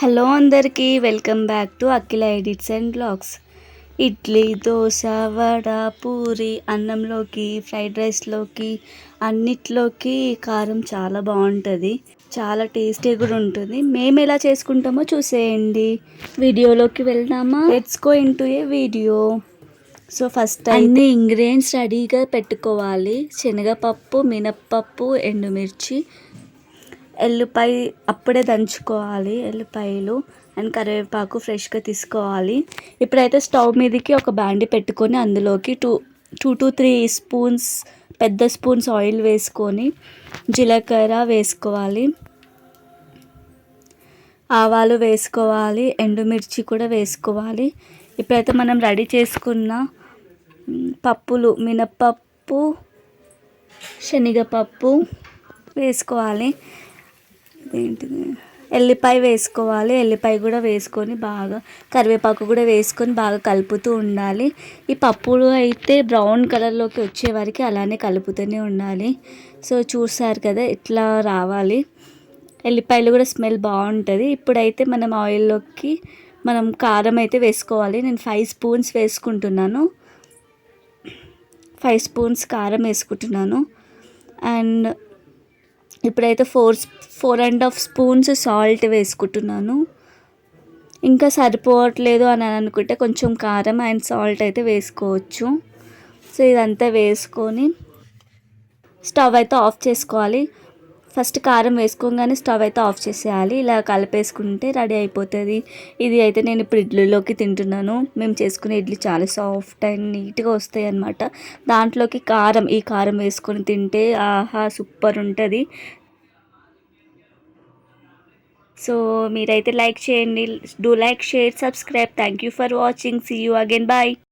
Hello అందరికీ welcome back to Akhila edits and blogs. Idli dosa vada puri అన్నంలోకి fried రైస్లోకి అన్నిట్లోకి కారం చాలా బాగుంటుంది. చాలా టేస్టీ కూడా ఉంటుంది. మేము ఎలా చేసుకుంటామో చూసేయండి. వీడియోలోకి వెళ్దామా? Let's go into a video so first అన్ని ఇంగ్రీడియంట్స్ రెడీగా పెట్టుకోవాలి. శనగపప్పు మినప్పప్పు ఎండుమిర్చి ఎల్లిపాయ అప్పుడే దంచుకోవాలి ఎల్లిపాయలు అండ్ కరివేపాకు ఫ్రెష్గా తీసుకోవాలి. ఇప్పుడైతే స్టవ్ మీదకి ఒక బ్యాండి పెట్టుకొని అందులోకి two two to three spoons పెద్ద స్పూన్స్ ఆయిల్ వేసుకొని జీలకర్ర వేసుకోవాలి. ఆవాలు వేసుకోవాలి ఎండుమిర్చి కూడా వేసుకోవాలి. ఇప్పుడైతే మనం రెడీ చేసుకున్న పప్పులు మినప్పప్పు శనగపప్పు వేసుకోవాలి. ఏంటిది? ఎల్లిపాయ వేసుకోవాలి. ఎల్లిపాయ కూడా వేసుకొని బాగా కరివేపాకు కూడా వేసుకొని బాగా కలుపుతూ ఉండాలి. ఈ పప్పులు అయితే బ్రౌన్ కలర్లోకి వచ్చే వరకు అలానే కలుపుతూనే ఉండాలి. సో చూసారు కదా ఇట్లా రావాలి. ఎల్లిపాయలు కూడా స్మెల్ బాగుంటుంది. ఇప్పుడైతే మనం ఆయిల్లోకి మనం కారం అయితే వేసుకోవాలి. నేను ఫైవ్ స్పూన్స్ వేసుకుంటున్నాను. ఫైవ్ స్పూన్స్ కారం వేసుకుంటున్నాను. అండ్ ఇప్పుడైతే four four and half spoons salt వేసుకుంటున్నాను. ఇంకా సరిపోవట్లేదు అని అనుకుంటే కొంచెం కారం అండ్ సాల్ట్ అయితే వేసుకోవచ్చు. సో ఇదంతా వేసుకొని స్టవ్ అయితే ఆఫ్ చేసుకోవాలి. ఫస్ట్ కారం వేసుకోగానే స్టవ్ అయితే ఆఫ్ చేసేయాలి. ఇలా కలిపేసుకుంటే రెడీ అయిపోతుంది. ఇది అయితే నేను ఇప్పుడు ఇడ్లీలోకి తింటున్నాను. మేము చేసుకునే ఇడ్లీ చాలా సాఫ్ట్ అండ్ నీట్గా వస్తాయి అనమాట దాంట్లోకి కారం ఈ కారం వేసుకొని తింటే ఆహా సూపర్ ఉంటుంది. సో మీరైతే లైక్ చేయండి. Do like share subscribe. Thank you for watching. See you again. Bye.